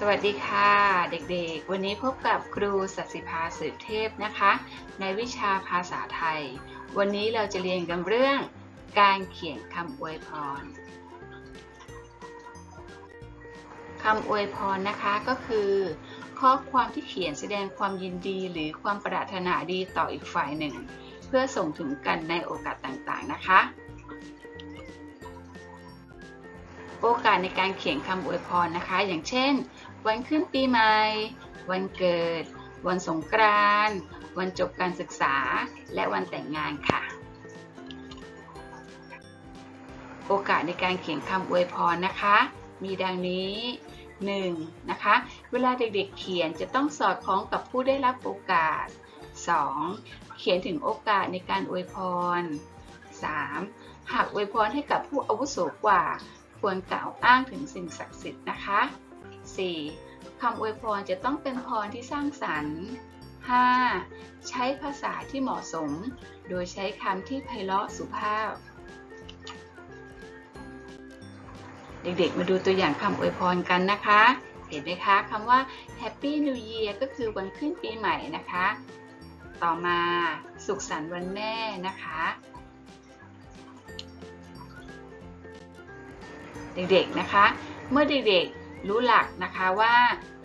สวัสดีค่ะเด็กๆ วันนี้พบกับครูสัสิภาสืบเทพนะคะ ในวิชาภาษาไทย วันนี้เราจะเรียนกันเรื่องการเขียนคำอวยพรคำอวยพรนะคะก็คือ ข้อความที่เขียนแสดงความยินดีหรือความปรารถนาดีต่ออีกฝ่ายหนึ่ง เพื่อส่งถึงกันในโอกาสต่างๆนะคะ โอกาสในการเขียนคำอวยพรนะคะ อย่างเช่น วันขึ้นปีใหม่ วันเกิด วันสงกรานต์วันจบการศึกษา และวันแต่งงานค่ะ โอกาสในการเขียนคำอวยพรนะคะ มีดังนี้ 1. นะคะ เวลาเด็กๆเขียนจะต้องสอดคล้องกับผู้ได้รับโอกาส 2. เขียนถึงโอกาสในการอวยพร 3. หากอวยพรให้กับผู้อาวุโสกว่า ควรกล่าวอ้างถึงสิ่งศักดิ์สิทธิ์นะคะ 4. คำอวยพรจะต้องเป็นพรที่สร้างสรรค์ 5. ใช้ภาษาที่เหมาะสม โดยใช้คำที่ไพเราะสุภาพ เด็กๆ มาดูตัวอย่างคำอวยพรกันนะคะ เห็นไหมคะคำว่า Happy New Year ก็คือวันขึ้นปีใหม่นะคะ ต่อมาสุขสันต์วันแม่นะคะ เด็กๆนะคะ เมื่อเด็กๆรู้หลักนะคะว่า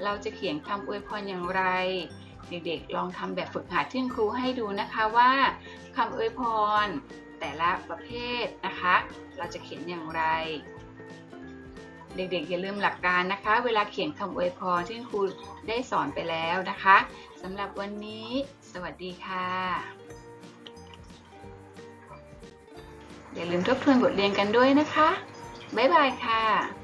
เราจะเขียนคำอวยพรอย่างไร เด็กๆ ลองทำแบบฝึกหัดที่ครูให้ดูนะคะว่าคำอวยพร แต่ละประเภทนะคะ เราจะเขียนอย่างไร เด็กๆ อย่าลืมหลักการนะคะ เวลาเขียนคำอวยพรที่ครูได้สอนไปแล้วนะคะสำหรับวันนี้ สวัสดีค่ะอย่าลืมทบทวนบทเรียนกันด้วยนะคะ บ๊ายบายค่ะ